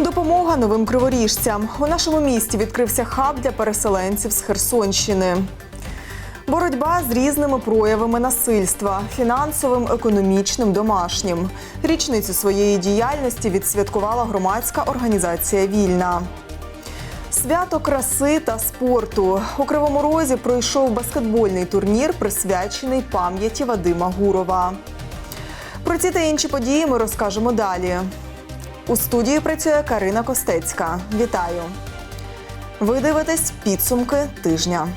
Допомога новим криворіжцям. У нашому місті відкрився хаб для переселенців з Херсонщини. Боротьба з різними проявами насильства фінансовим, економічним, домашнім. Річницю своєї діяльності відсвяткувала громадська організація Вільна. Свято краси та спорту у Кривому Розі пройшов баскетбольний турнір, присвячений пам'яті Вадима Гурова. Про ці та інші події ми розкажемо далі. У студії працює Карина Костецька. Вітаю! Ви дивитесь підсумки тижня.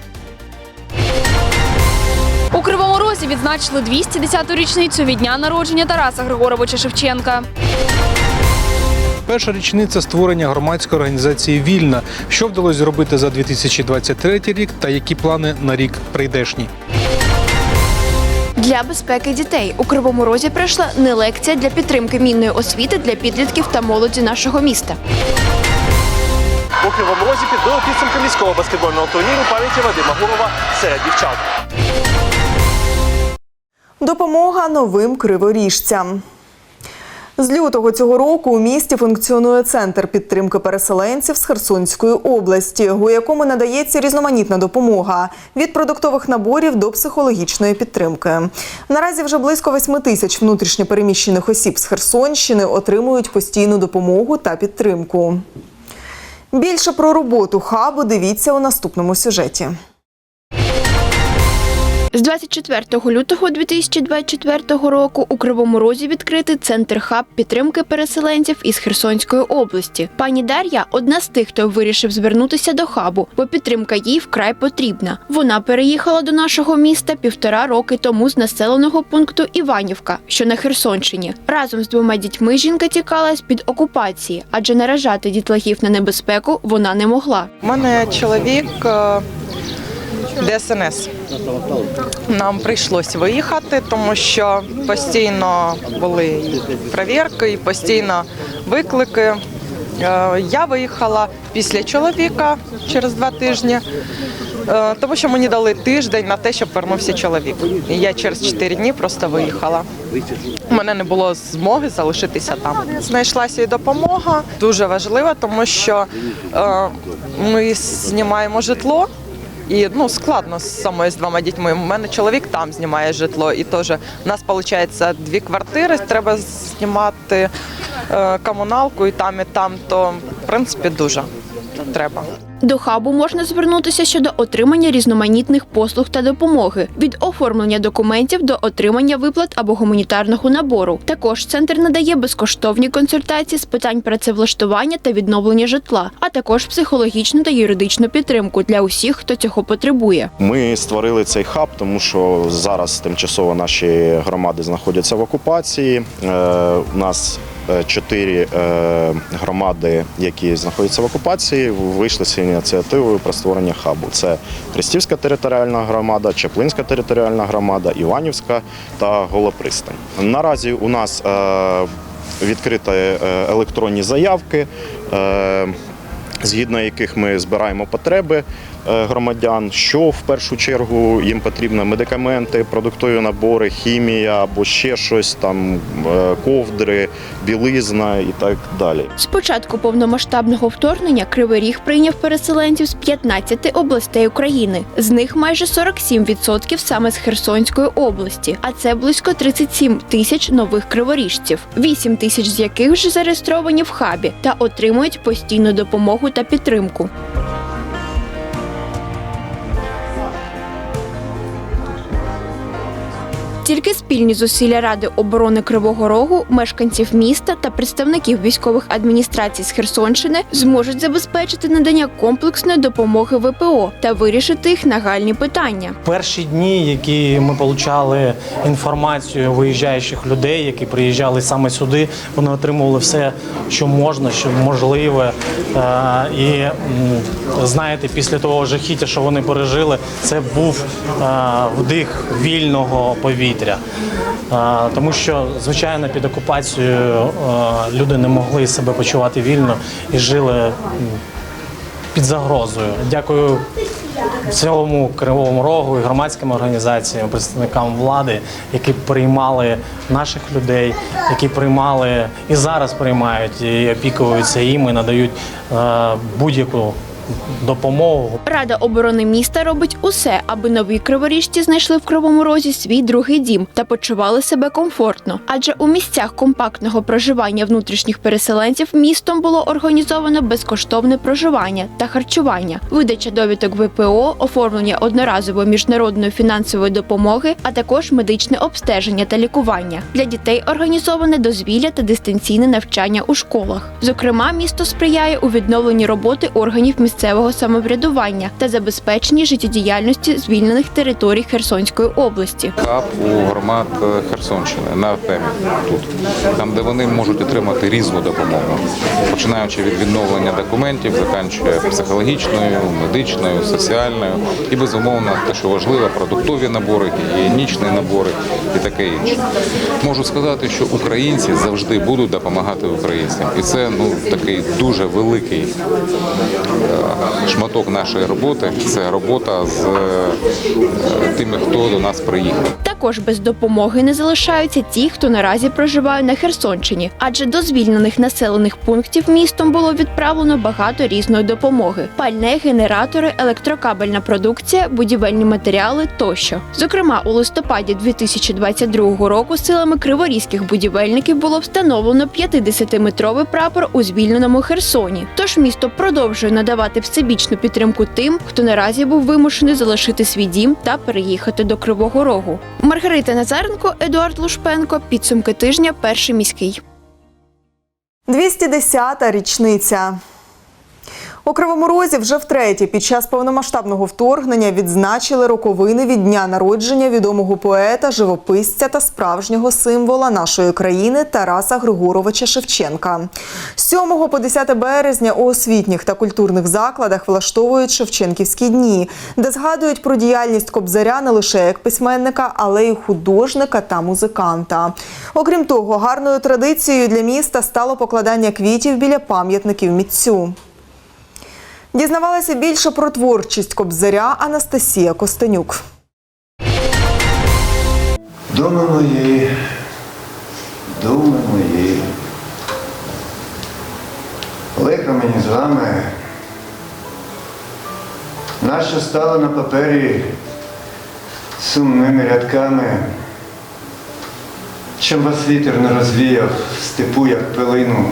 У Кривому Розі відзначили 210-ту річницю від дня народження Тараса Григоровича Шевченка. Перша річниця створення громадської організації Вільна. Що вдалося зробити за 2023 рік та які плани на рік прийдешній? Для безпеки дітей у Кривому Розі прийшла не лекція для підтримки мінної освіти для підлітків та молоді нашого міста. У Кривому Розі підбили підсумки міського баскетбольного турніру пам'яті Вадима Гурова серед дівчат. Допомога новим криворіжцям. З лютого цього року у місті функціонує центр підтримки переселенців з Херсонської області, у якому надається різноманітна допомога від продуктових наборів до психологічної підтримки. Наразі вже близько 8 тисяч внутрішньопереміщених осіб з Херсонщини отримують постійну допомогу та підтримку. Більше про роботу хабу дивіться у наступному сюжеті. З 24 лютого 2024 року у Кривому Розі відкритий центр хаб підтримки переселенців із Херсонської області. Пані Дар'я одна з тих, хто вирішив звернутися до хабу, бо підтримка їй вкрай потрібна. Вона переїхала до нашого міста півтора роки тому з населеного пункту Іванівка, що на Херсонщині. Разом з двома дітьми жінка тікала з під окупації, адже наражати дітлахів на небезпеку вона не могла. У мене чоловік е, ДСНС. Нам прийшлось виїхати, тому що постійно були перевірки і постійно виклики. Е, Я виїхала після чоловіка через два тижні, е, тому що мені дали тиждень на те, щоб вернувся чоловік. І я через чотири дні просто виїхала. У мене не було змоги залишитися там. Знайшлася і допомога дуже важлива, тому що е, ми знімаємо житло. І ну складно з самою з двома дітьми. У мене чоловік там знімає житло, і теж у нас виходить дві квартири. Треба знімати е, комуналку і там, і там. То в принципі дуже треба. До хабу можна звернутися щодо отримання різноманітних послуг та допомоги від оформлення документів до отримання виплат або гуманітарного набору. Також центр надає безкоштовні консультації з питань працевлаштування та відновлення житла, а також психологічну та юридичну підтримку для усіх, хто цього потребує. Ми створили цей хаб, тому що зараз тимчасово наші громади знаходяться в окупації. Е, У нас чотири е, громади, які знаходяться в окупації, вийшли з ініціативою про створення хабу. Це Хрестівська територіальна громада, Чаплинська територіальна громада, Іванівська та Голопристань. Наразі у нас е, відкриті е, електронні заявки. е, згідно яких ми збираємо потреби е, громадян, що в першу чергу їм потрібно медикаменти, продуктові набори, хімія або ще щось там, е, ковдри, білизна і так далі. З початку повномасштабного вторгнення Кривий Ріг прийняв переселенців з 15 областей України. З них майже 47% саме з Херсонської області, а це близько 37 тисяч нових криворіжців, 8 тисяч з яких вже зареєстровані в хабі та отримують постійну допомогу та підтримку. Тільки спільні зусилля Ради оборони Кривого Рогу, мешканців міста та представників військових адміністрацій з Херсонщини зможуть забезпечити надання комплексної допомоги ВПО та вирішити їх нагальні питання. Перші дні, які ми отримали інформацію виїжджаючих людей, які приїжджали саме сюди, вони отримували все, що можна, що можливе. Е, І знаєте, після того жахіття, що вони пережили, це був е, вдих вільного повітря. Е, Тому що, звичайно, під окупацією люди не могли себе почувати вільно і жили під загрозою. Дякую цілому кривому рогу і громадським організаціям, представникам влади, які приймали наших людей, які приймали і зараз приймають і опікуються їм, і надають будь-яку допомогу. Рада оборони міста робить усе, аби нові криворіжці знайшли в Кривому Розі свій другий дім та почували себе комфортно. Адже у місцях компактного проживання внутрішніх переселенців містом було організовано безкоштовне проживання та харчування, видача довідок ВПО, оформлення одноразової міжнародної фінансової допомоги, а також медичне обстеження та лікування. Для дітей організоване дозвілля та дистанційне навчання у школах. Зокрема, місто сприяє у відновленні роботи органів місцевого самоврядування та забезпеченні життєдіяльності звільнених територій Херсонської області. хаб у громад е, Херсонщини на темі тут, там, де вони можуть отримати різну допомогу, починаючи від відновлення документів, заканчує психологічною, медичною, соціальною і безумовно те, що важливо, продуктові набори, гігієнічні набори і таке інше. Можу сказати, що українці завжди будуть допомагати українцям, і це ну такий дуже великий е, шматок нашої роботи. Це робота з е, тими, хто до нас приїхав. Також без допомоги не залишаються ті, хто наразі проживає на Херсонщині, адже до звільнених населених пунктів містом було відправлено багато різної допомоги: пальне, генератори, електрокабельна продукція, будівельні матеріали тощо. Зокрема, у листопаді 2022 року силами криворізьких будівельників було встановлено 50-метровий прапор у звільненому Херсоні. Тож місто продовжує надавати всебічну підтримку тим, хто наразі був вимушений залишити свій дім та переїхати до Кривого Рогу. Маргарита Назаренко, Едуард Лушпенко. Підсумки тижня. Перший міський. 210-та річниця. У Кривому Розі вже втретє під час повномасштабного вторгнення відзначили роковини від дня народження відомого поета, живописця та справжнього символа нашої країни Тараса Григоровича Шевченка. З 7 по 10 березня у освітніх та культурних закладах влаштовують Шевченківські дні, де згадують про діяльність Кобзаря не лише як письменника, але й художника та музиканта. Окрім того, гарною традицією для міста стало покладання квітів біля пам'ятників митцю. Дізнавалася більше про творчість Кобзаря Анастасія Костенюк. Думи мої, думи мої. Лихо мені з вами. Нащо стало на папері сумними рядками, чим вас вітер не розвіяв в степу, як пилину,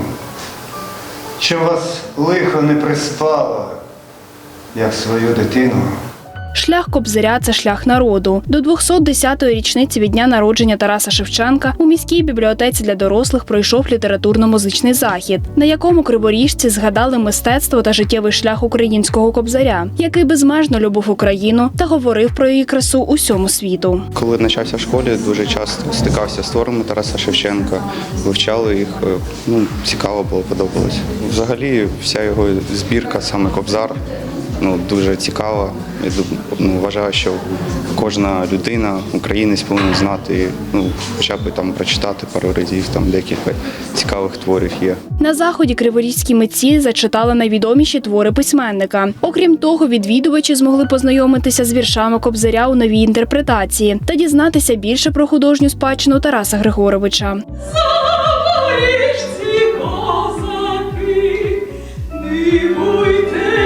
чим вас лихо не приспало, як свою дитину. Шлях Кобзаря це шлях народу. До 210-ї річниці від дня народження Тараса Шевченка у міській бібліотеці для дорослих пройшов літературно-музичний захід, на якому криворіжці згадали мистецтво та життєвий шлях українського кобзаря, який безмежно любив Україну та говорив про її красу усьому світу. Коли навчався в школі, дуже часто стикався з творами Тараса Шевченка, вивчали їх. е, Ну, цікаво було, подобалось. Взагалі, вся його збірка, саме Кобзар, ну, дуже цікава. Я ну, вважаю, що кожна людина, українець повинен знати, ну, хоча б там прочитати пару разів, там декілька цікавих творів є. На заході криворізькі митці зачитали найвідоміші твори письменника. Окрім того, відвідувачі змогли познайомитися з віршами Кобзаря у новій інтерпретації та дізнатися більше про художню спадщину Тараса Григоровича. Запоріжці козаки, дивуйтеся,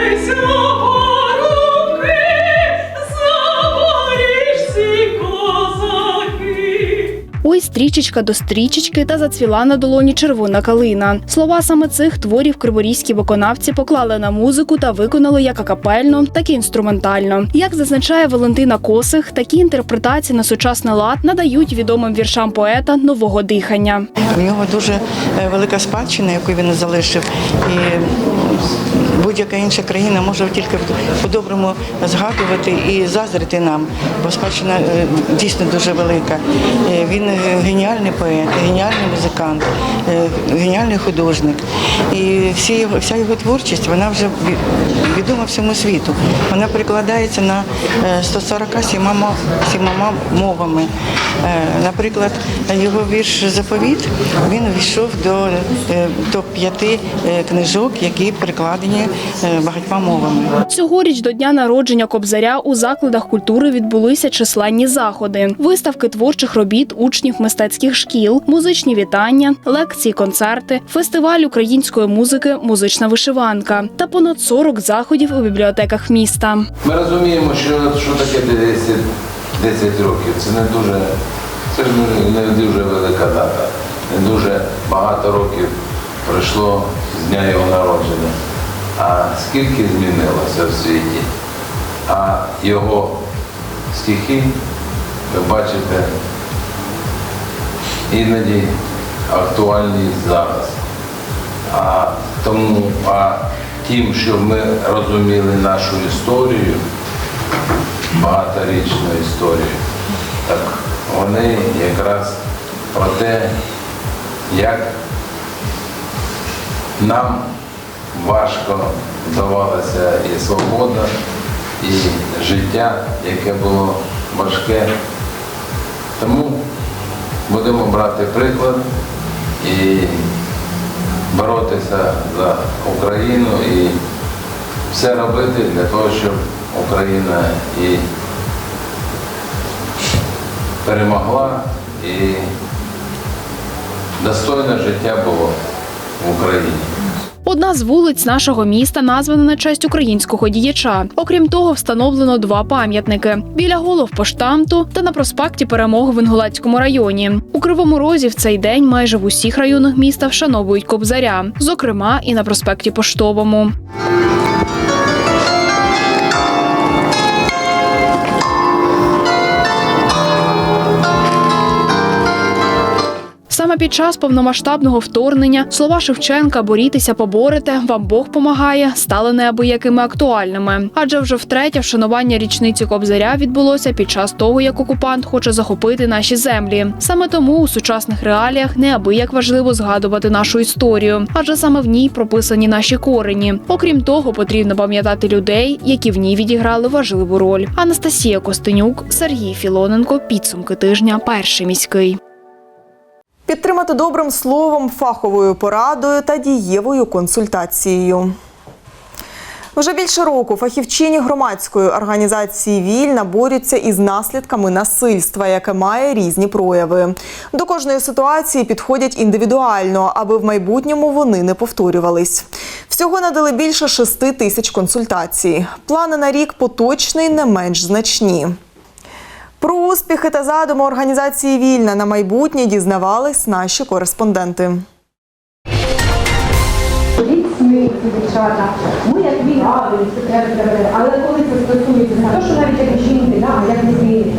стрічечка до стрічечки та зацвіла на долоні червона калина. Слова саме цих творів криворізькі виконавці поклали на музику та виконали як акапельно, так і інструментально. Як зазначає Валентина Косих, такі інтерпретації на сучасний лад надають відомим віршам поета нового дихання. У нього дуже е, велика спадщина, яку він залишив. І будь-яка інша країна може тільки по-доброму згадувати і заздрити нам, бо спадщина е, дійсно дуже велика. Е, Він е, геніальний поет, геніальний музикант, геніальний художник. І всі вся його творчість вона вже відома всьому світу. Вона перекладається на е, 147 сімома мовами. Наприклад, його вірш Заповіт він війшов до е, топ-5 книжок, які перекладені е, багатьма мовами. Цьогоріч до дня народження Кобзаря у закладах культури відбулися численні заходи: виставки творчих робіт учнів мистецьких шкіл, музичні вітання, лекції, концерти, фестиваль української музики, музична вишиванка та понад 40 заходів у бібліотеках міста. Ми розуміємо, що, що таке 10, 10 років. Це не дуже, це ж не, не дуже велика дата. Не дуже багато років пройшло з дня його народження. А скільки змінилося в світі? А його стихи, ви бачите, іноді актуальні зараз. А тому, а тим, щоб ми розуміли нашу історію, багаторічну історію, так вони якраз про те, як нам важко давалася і свобода, і життя, яке було важке. Тому будемо брати приклад і боротися за Україну і все робити для того, щоб Україна і перемогла, і достойне життя було в Україні. Одна з вулиць нашого міста названа на честь українського діяча. Окрім того, встановлено два пам'ятники біля голов поштамту та на проспекті Перемоги в Інгулацькому районі. У Кривому Розі в цей день майже в усіх районах міста вшановують кобзаря, зокрема і на проспекті Поштовому. Саме під час повномасштабного вторгнення слова Шевченка борітеся, поборете, вам Бог помагає стали неабиякими актуальними. Адже вже втретє вшанування річниці Кобзаря відбулося під час того, як окупант хоче захопити наші землі. Саме тому у сучасних реаліях неабияк важливо згадувати нашу історію, адже саме в ній прописані наші корені. Окрім того, потрібно пам'ятати людей, які в ній відіграли важливу роль. Анастасія Костенюк, Сергій Філоненко. Підсумки тижня. Перший міський. Підтримати добрим словом, фаховою порадою та дієвою консультацією. Вже більше року фахівчині громадської організації Вільна борються із наслідками насильства, яке має різні прояви. До кожної ситуації підходять індивідуально, аби в майбутньому вони не повторювались. Всього надали більше шести тисяч консультацій. Плани на рік поточний не менш значні. Про успіхи та задуми організації Вільна на майбутнє дізнавались наші кореспонденти. Ми як війна, але коли це стосується не то, що навіть як жінки, як дитини.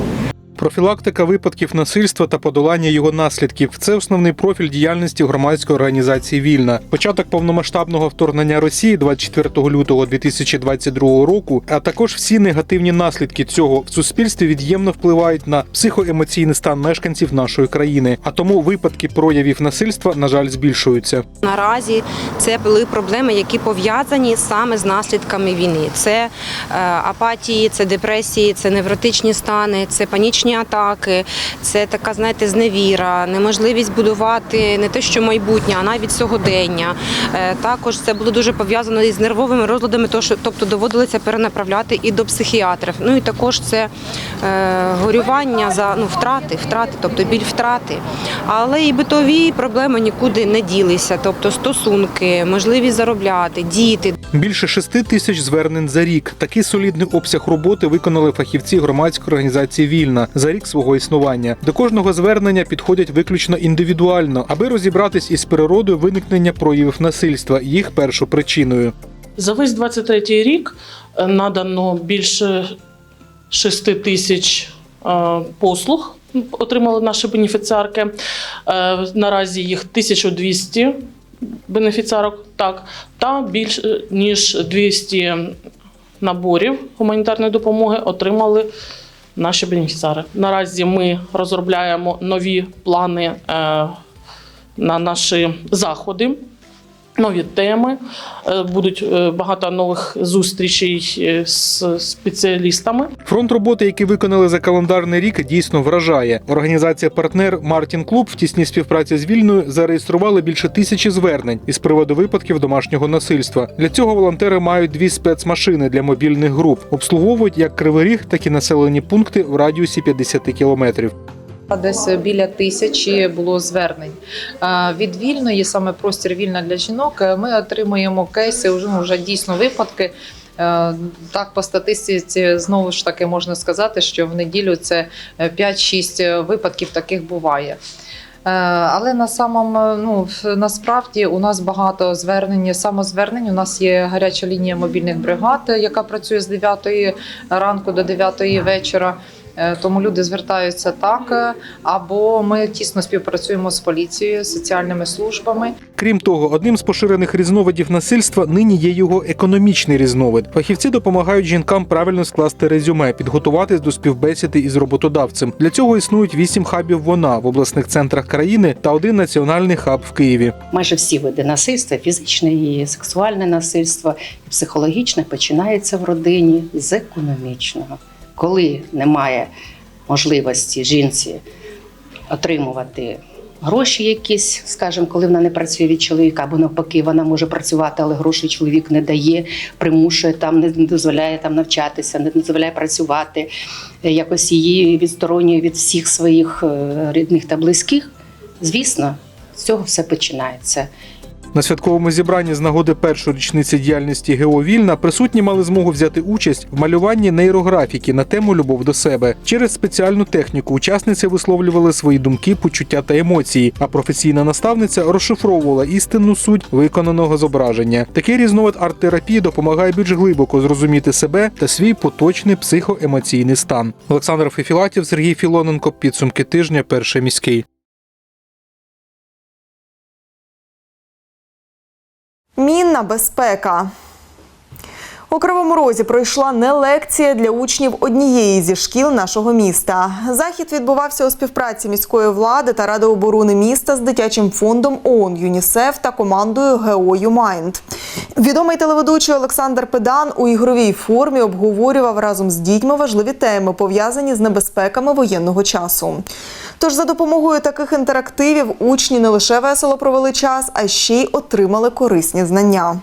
Профілактика випадків насильства та подолання його наслідків це основний профіль діяльності громадської організації Вільна. Початок повномасштабного вторгнення Росії 24 лютого 2022 року, а також всі негативні наслідки цього в суспільстві від'ємно впливають на психоемоційний стан мешканців нашої країни. А тому випадки проявів насильства, на жаль, збільшуються. Наразі це були проблеми, які пов'язані саме з наслідками війни. Це е, апатії, це депресії, це невротичні стани, це панічні атаки, це така, знаєте, зневіра, неможливість будувати не те, що майбутнє, а навіть сьогодення. Е, Також це було дуже пов'язано із нервовими розладами, тобто доводилося перенаправляти і до психіатрів. Ну і також це е, горювання за ну, втрати, втрати, тобто біль втрати. Але і битові проблеми нікуди не ділися, тобто стосунки, можливість заробляти, діти. Більше шести тисяч звернень за рік. Такий солідний обсяг роботи виконали фахівці громадської організації Вільна за рік свого існування. До кожного звернення підходять виключно індивідуально, аби розібратись із природою виникнення проявів насильства, їх першою причиною. За весь 23-й рік е, надано більше 6 тисяч е, послуг. Отримали наші бенефіціарки. Е, Наразі їх 1200 бенефіціарок, так, та більше ніж 200 наборів гуманітарної допомоги отримали наші бенефіціари. Наразі ми розробляємо нові плани е, на наші заходи. Нові теми Е, будуть е, багато нових зустрічей е, з спеціалістами. Фронт роботи, який виконали за календарний рік, дійсно вражає. Організація партнер Мартін Клуб в тісній співпраці з вільною зареєстрували більше тисячі звернень із приводу випадків домашнього насильства. Для цього волонтери мають дві спецмашини для мобільних груп, обслуговують як кривий ріг, так і населені пункти в радіусі 50 кілометрів. Десь біля тисячі було звернень Е, від вільної, саме простір вільна для жінок. е, Ми отримуємо кейси вже, ну, вже дійсно випадки. Е, Так, по статистиці знову ж таки можна сказати, що в неділю це е, 5-6 випадків таких буває. Е, Але на самом, е, ну насправді у нас багато звернень. Самозвернень. У нас є гаряча лінія мобільних бригад, яка працює з 9 ранку до 9 вечора. Е, Тому люди звертаються так, е, або ми тісно співпрацюємо з поліцією, соціальними службами. Крім того, одним з поширених різновидів насильства нині є його економічний різновид. Фахівці допомагають жінкам правильно скласти резюме, підготуватись до співбесіди із роботодавцем. Для цього існують вісім хабів вона в обласних центрах країни та один національний хаб в Києві. майже всі види насильства, фізичне і сексуальне насильство, і психологічне починається в родині з економічного. Коли немає можливості жінці отримувати гроші якісь, скажімо, коли вона не працює від чоловіка, або навпаки, вона може працювати, але гроші чоловік не дає, примушує там, не дозволяє там навчатися, не дозволяє працювати, е, якось її відсторонює від всіх своїх е, рідних та близьких. Звісно, з цього все починається. На святковому зібранні з нагоди першої річниці діяльності ГО Вільна присутні мали змогу взяти участь в малюванні нейрографіки на тему Любов до себе. Через спеціальну техніку учасниці висловлювали свої думки, почуття та емоції. А професійна наставниця розшифровувала істинну суть виконаного зображення. Такий різновид арт-терапії допомагає більш глибоко зрозуміти себе та свій поточний психоемоційний стан. Олександр Фефілатів, Сергій Філоненко. Підсумки тижня. Перший міський. Мінна безпека. У Кривому Розі пройшла не лекція для учнів однієї зі шкіл нашого міста. Захід відбувався у співпраці міської влади та Ради оборони міста з дитячим фондом ООН ЮНІСЕФ та командою ГЕО «Юмайнд». Відомий телеведучий Олександр Педан у ігровій формі обговорював разом з дітьми важливі теми, пов'язані з небезпеками воєнного часу. Тож за допомогою таких інтерактивів учні не лише весело провели час, а ще й отримали корисні знання.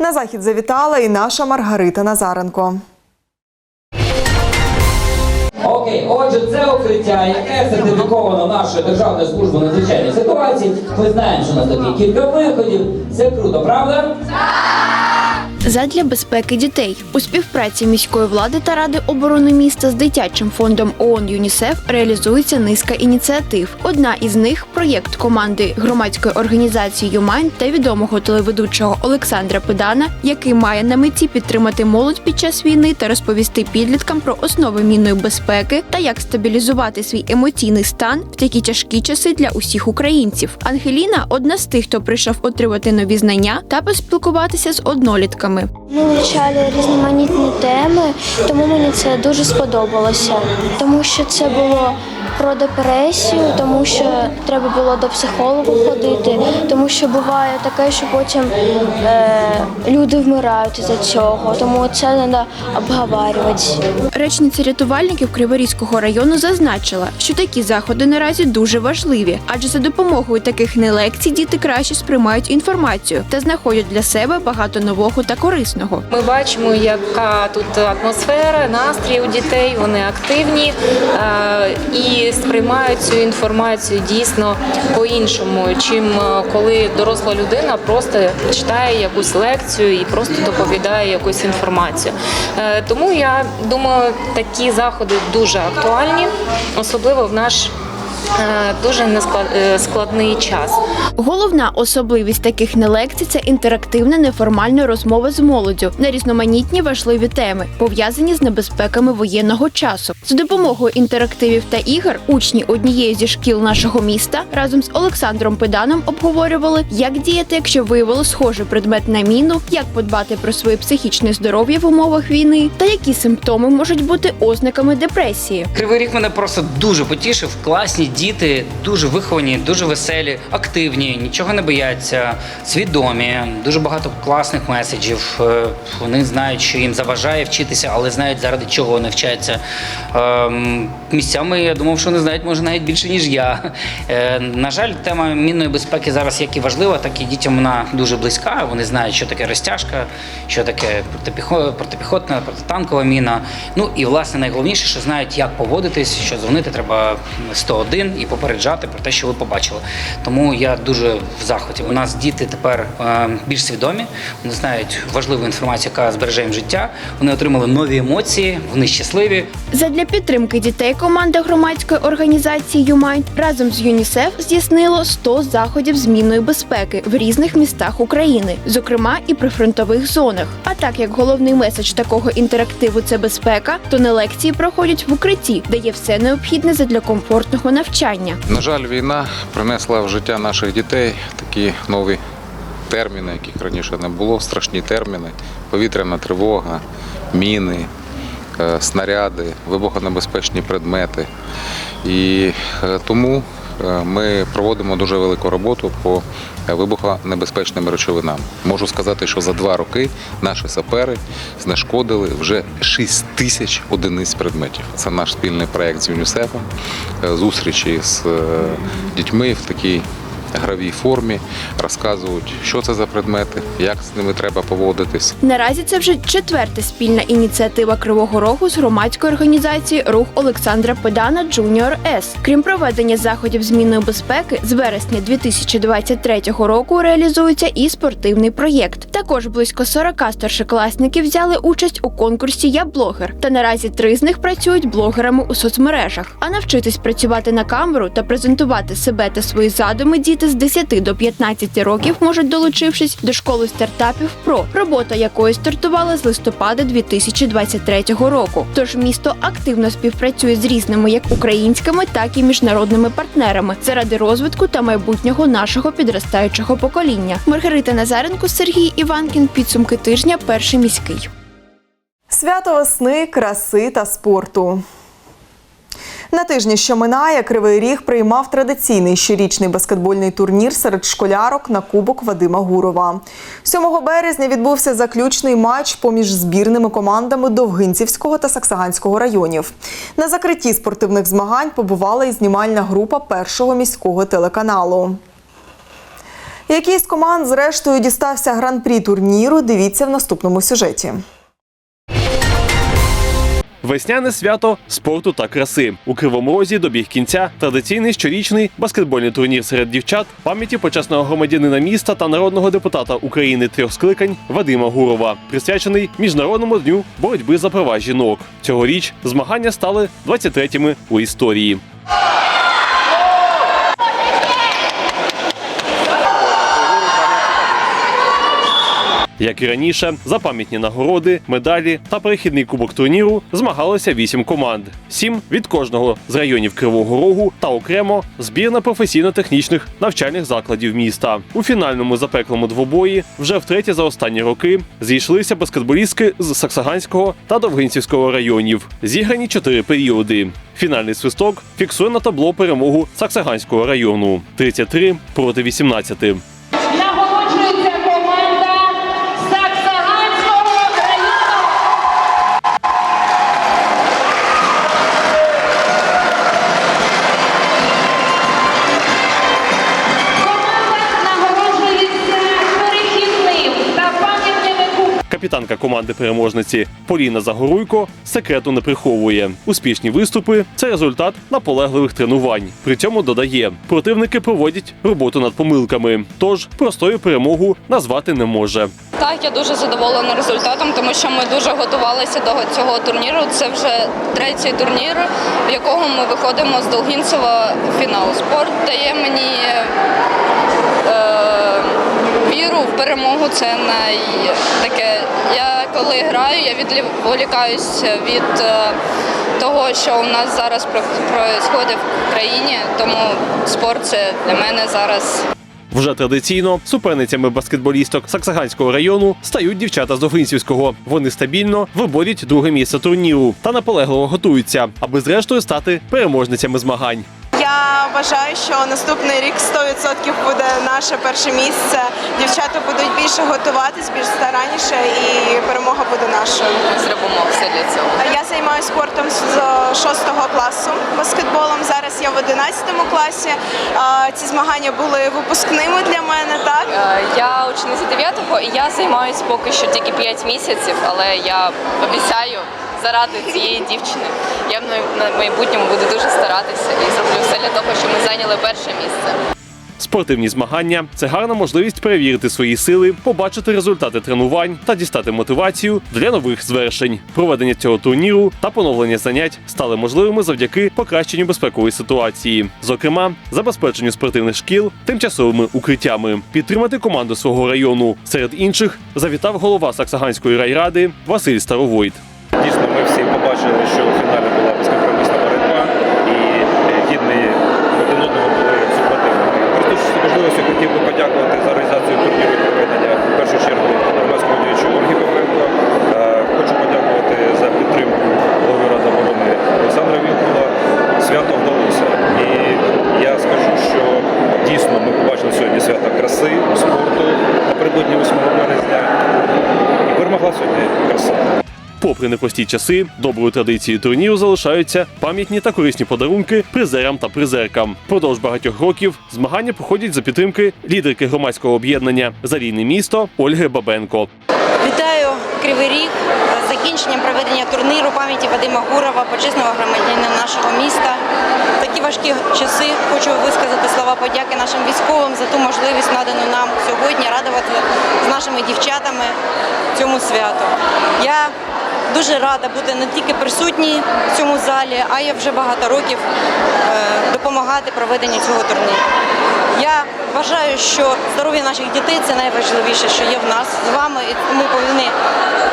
На захід завітала і наша Маргарита Назаренко. Окей, отже, це укриття, яке сертифіковано нашою Державною службою надзвичайних ситуацій. Ми знаємо, що у нас такі кілька виходів. Це круто, правда? Задля безпеки дітей у співпраці міської влади та ради оборони міста з дитячим фондом ООН ЮНІСЕФ реалізується низка ініціатив. Одна із них проєкт команди громадської організації «Юмайн» та відомого телеведучого Олександра Педана, який має на меті підтримати молодь під час війни та розповісти підліткам про основи мінної безпеки та як стабілізувати свій емоційний стан в такі тяжкі часи для усіх українців. Ангеліна одна з тих, хто прийшов отримати нові знання та поспілкуватися з однолітками. Ми вивчали різноманітні теми, тому мені це дуже сподобалося. Тому що це було про депресію, тому що треба було до психолога ходити, тому що буває таке, що потім е, люди вмирають із-за цього, тому це треба обговорювати. Речниця рятувальників Криворізького району зазначила, що такі заходи наразі дуже важливі, адже за допомогою таких не лекцій діти краще сприймають інформацію та знаходять для себе багато нового та корисного. Ми бачимо, яка тут атмосфера, настрій у дітей, вони активні е, і сприймають цю інформацію дійсно по-іншому, чим е, коли доросла людина просто читає якусь лекцію і просто доповідає якусь інформацію. Е, Тому я думаю, такі заходи дуже актуальні, особливо в наш дуже несклад- е, складний час. Головна особливість таких нелекцій це інтерактивна неформальна розмова з молоддю на різноманітні важливі теми, пов'язані з небезпеками воєнного часу. За допомогою інтерактивів та ігор учні однієї зі шкіл нашого міста разом з Олександром Педаном обговорювали, як діяти, якщо виявили схожий предмет на міну, як подбати про своє психічне здоров'я в умовах війни, та які симптоми можуть бути ознаками депресії. Кривий ріг мене просто дуже потішив. Класні діти, дуже виховані, дуже веселі, активні, нічого не бояться, свідомі, дуже багато класних меседжів. Е, Вони знають, що їм заважає вчитися, але знають заради чого вони вчаться. Місцями я думав, що вони знають може навіть більше ніж я. Е, На жаль, тема мінної безпеки зараз як і важлива, так і дітям вона дуже близька. Вони знають, що таке розтяжка, що таке протипіхо- протипіхотна, протитанкова міна. Ну і власне найголовніше, що знають, як поводитись, що дзвонити треба 101 і попереджати про те, що ви побачили. Тому я дуже в захваті. У нас діти тепер е, більш свідомі, вони знають важливу інформацію, яка збереже їм життя. Вони отримали нові емоції, вони щасливі. Задля підтримки дітей команда громадської організації «Юмайнд» разом з ЮНІСЕФ здійснило 100 заходів змінної безпеки в різних містах України, зокрема і прифронтових зонах. А так як головний меседж такого інтерактиву це безпека, то не лекції проходять в укритті, де є все необхідне задля комфортного навчання. На жаль, війна принесла в життя наших дітей такі нові терміни, яких раніше не було, страшні терміни, повітряна тривога, міни, снаряди, вибухонебезпечні предмети. І е, тому е, ми проводимо дуже велику роботу по е, вибухонебезпечним речовинам. Можу сказати, що за два роки наші сапери знешкодили вже 6 тисяч одиниць предметів. Це наш спільний проект з ЮНІСЕФом, е, зустрічі з е, дітьми в такій гравій формі, розказують, що це за предмети, як з ними треба поводитись. Наразі це вже четверта спільна ініціатива Кривого Рогу з громадської організації Рух Олександра Педана Джуніор С. Крім проведення заходів змінної безпеки, з вересня 2023 року реалізується і спортивний проєкт. Також близько 40 старшокласників взяли участь у конкурсі Я блогер. Та наразі три з них працюють блогерами у соцмережах. А навчитись працювати на камеру та презентувати себе та свої задуми діти з 10 до 15 років можуть долучившись до школи стартапів ПРО, робота якої стартувала з листопада 2023 року. Тож місто активно співпрацює з різними як українськими, так і міжнародними партнерами заради розвитку та майбутнього нашого підростаючого покоління. Маргарита Назаренко, Сергій Іванкін. Підсумки тижня. Перший міський. Свято весни, краси та спорту. На тижні, що минає, Кривий Ріг приймав традиційний щорічний баскетбольний турнір серед школярок на Кубок Вадима Гурова. 7 березня відбувся заключний матч поміж збірними командами Довгинцівського та Саксаганського районів. На закритті спортивних змагань побувала і знімальна група першого міського телеканалу. Який з команд зрештою дістався гран-прі турніру, дивіться в наступному сюжеті. Весняне свято спорту та краси у кривому розі добіг кінця традиційний щорічний баскетбольний турнір серед дівчат пам'яті почесного громадянина міста та народного депутата України трьох скликань Вадима Гурова, присвячений міжнародному дню боротьби за права жінок. Цьогоріч змагання стали 23-ми у історії. Як і раніше, за пам'ятні нагороди, медалі та перехідний кубок турніру змагалося вісім команд: сім від кожного з районів Кривого Рогу та окремо збірна професійно-технічних навчальних закладів міста. У фінальному запеклому двобої вже втретє за останні роки зійшлися баскетболістки з Саксаганського та Довгинцівського районів. Зіграні чотири періоди. Фінальний свисток фіксує на табло перемогу Саксаганського району 33 проти 18. Капітанка команди переможниці Поліна Загоруйко секрету не приховує. Успішні виступи це результат наполегливих тренувань. При цьому додає, противники проводять роботу над помилками. Тож простою перемогу назвати не може. Так, я дуже задоволена результатом, тому що ми дуже готувалися до цього турніру. Це вже третій турнір, в якого ми виходимо з Долгінцева фінал. Спорт дає мені е, віру в перемогу. Це таке. Я коли граю, я відволікаюсь від е, того, що у нас зараз відбувається в країні. Тому спорт це для мене зараз. Вже традиційно суперницями баскетболісток Саксаганського району стають дівчата з Довгинцівського. Вони стабільно виборють друге місце турніру та наполегливо готуються, аби зрештою стати переможницями змагань. Я вважаю, що наступний рік 100% буде наше перше місце. Дівчата будуть більше готуватись, більш старанніше, і перемога буде нашою. Зробимо все для цього. Я займаюся спортом з 6 класу баскетболом. Зараз я в 11 класі. Ці змагання були випускними для мене. Так Е, Я учениця 9-го і я займаюся поки що тільки 5 місяців, але я обіцяю заради цієї дівчини. Я на майбутньому буду дуже старатися і зроблю все для того, щоб ми зайняли перше місце. Спортивні змагання це гарна можливість перевірити свої сили, побачити результати тренувань та дістати мотивацію для нових звершень. Проведення цього турніру та поновлення занять стали можливими завдяки покращенню безпекової ситуації, зокрема, забезпеченню спортивних шкіл тимчасовими укриттями. Підтримати команду свого району серед інших завітав голова Саксаганської райради Василь Старовойт. Дійсно, ми всі побачили, що в фіналі була безкомпромісна боротьба і е, гідні один одного були супротивники. Користуючись можливістю, хотів би подякувати за організацію турніру і проведення в першу чергу громадському діячу Ольги Павленко. Е, Хочу подякувати за підтримку голови Ради оборони Олександра Вілкула. Свято вдалося. І я скажу, що дійсно ми побачили сьогодні свято краси, спорту напередодні 8 березня. І перемогла сьогодні краса. Попри непрості часи, доброю традицією турніру залишаються пам'ятні та корисні подарунки призерам та призеркам. Продовж багатьох років змагання проходять за підтримки лідерки громадського об'єднання Залійне місто Ольги Бабенко. Вітаю Кривий Ріг з закінченням проведення турніру пам'яті Вадима Гурова, почесного громадянина нашого міста. Такі важкі часи хочу висказати слова подяки нашим військовим за ту можливість, надану нам сьогодні радувати з нашими дівчатами цьому святу. Я дуже рада бути не тільки присутній в цьому залі, а й вже багато років е, допомагати проведенню цього турніру. Я вважаю, що здоров'я наших дітей це найважливіше, що є в нас з вами, і ми повинні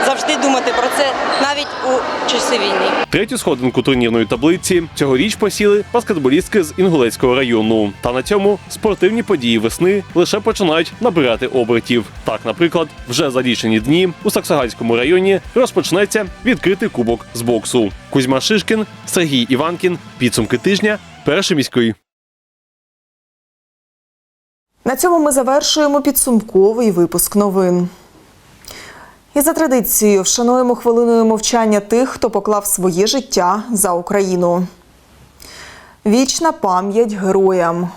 завжди думати про це навіть у часи війни. Третю сходинку турнірної таблиці цьогоріч посіли баскетболістки з Інгулецького району. Та на цьому спортивні події весни лише починають набирати обертів. Так, наприклад, вже за лічені дні у Саксаганському районі розпочнеться відкритий кубок з боксу. Кузьма Шишкін, Сергій Іванкін. Підсумки тижня. Перший міський. На цьому ми завершуємо підсумковий випуск новин. І за традицією вшануємо хвилиною мовчання тих, хто поклав своє життя за Україну. Вічна пам'ять героям.